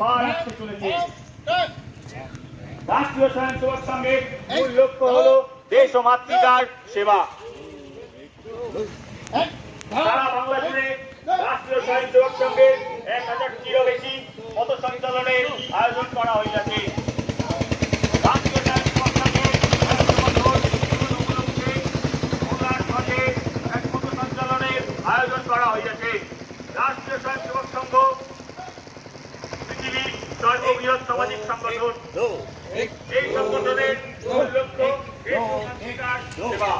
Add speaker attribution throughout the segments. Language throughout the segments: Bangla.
Speaker 1: পা রাখতে চলেছে। রাষ্ট্রীয় স্বয়ংসেবক সংঘের মূল লক্ষ্য হল দেশ ও মাতৃকার সেবা। সারা বাংলা জুড়ে রাষ্ট্রীয় স্বয়ংসেবক সংঘের এক হাজারটিরও বেশি পথ সঞ্চালনের আয়োজন করা হয়েছে আয়োজন করা হয়েছে রাষ্ট্রীয় স্বয়ংসেবক সংঘ সর্ববৃহৎ সামাজিক সংগঠন। এই সংগঠনের মূল লক্ষ্য সেবা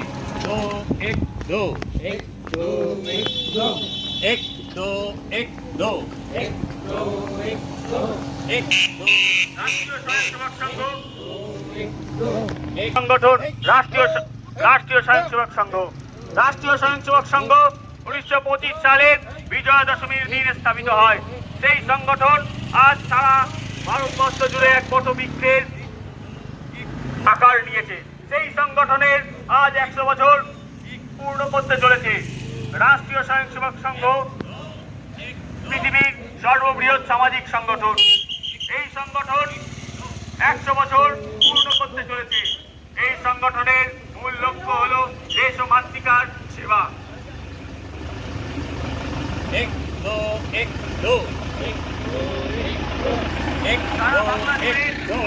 Speaker 2: दो एक दो एक दो एक दो एक दो एक दो एक दो एक
Speaker 1: দো সংগঠন, রাষ্ট্রীয় রাষ্ট্রীয় স্বয়ংসেবক সংঘ। রাষ্ট্রীয় স্বয়ংসেবক সংঘ উনিশশো পঁচিশ সালের বিজয়া দশমীর দিন স্থাপিত হয়। সেই সংগঠন আজ সারা ভারতবর্ষ জুড়ে এক বটবৃক্ষের আকার নিয়েছে। সেই সংগঠনের আজ একশো বছর পূর্ণ করতে চলেছে। রাষ্ট্রীয় স্বয়ংসেবক সংঘ পৃথিবীর সর্ববৃহৎ সামাজিক সংগঠন। এই সংগঠন একশো বছর পূর্ণ করতে চলেছে। এই সংগঠনের
Speaker 2: এক
Speaker 1: দো
Speaker 2: এক
Speaker 1: দো এক
Speaker 2: দো এক
Speaker 1: দো